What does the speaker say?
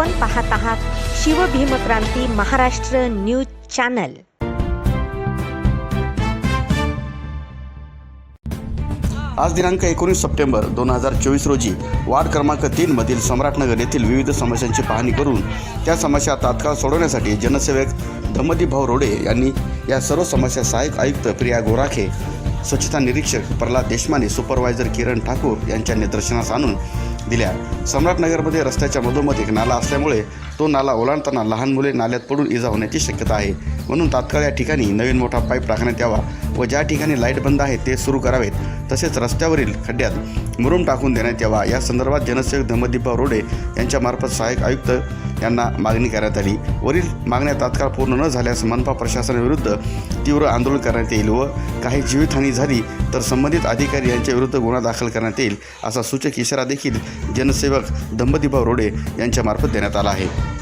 आपण पाहत आहात शिवभीमक्रांती महाराष्ट्र न्यूज चॅनल. आज दिनांक एकोणीस सप्टेंबर दोन हजार चोवीस रोजी वार्ड क्रमांक तीनमधील सम्राटनगर येथील विविध समस्यांची पाहणी करून त्या समस्या तात्काळ सोडवण्यासाठी जनसेवक धम्मदीपभाऊ रोडे यांनी या सर्व समस्या सहाय्यक आयुक्त प्रिया गोराखे स्वच्छता निरीक्षक प्रल्हाद देशमाने सुपरवायझर किरण ठाकूर यांच्या निदर्शनास आणून दिल्या. सम्राटनगरमध्ये रस्त्याच्या मधोमध एक नाला असल्यामुळे तो नाला ओलांडताना लहान मुले नाल्यात पडून इजा होण्याची शक्यता आहे. म्हणून तात्काळ या ठिकाणी नवीन मोठा पाईप टाकण्यात यावा व ज्या ठिकाणी लाइट बंद आहे ते सुरू करावेत. तसेच रस्त्यावरील खड्ड्यात मुरुम टाकून देण्यात यावा. या संदर्भात जनसेवक धम्मदीपा रोडे यांच्यामार्फत सहाय्यक आयुक्त यांना मागणी करण्यात आली. वरील मागण्या तात्काळ पूर्ण न झाल्यास मनपा प्रशासनाविरुद्ध तीव्र आंदोलन करण्यात येईल व काही जीवितहानी झाली तर संबंधित अधिकारी यांच्या विरुद्ध गुन्हा दाखल करण्यात येईल असा सूचक इशारा देखील जनसेवक दंपतीभाऊ रोडे यांच्यामार्फत देण्यात आला आहे.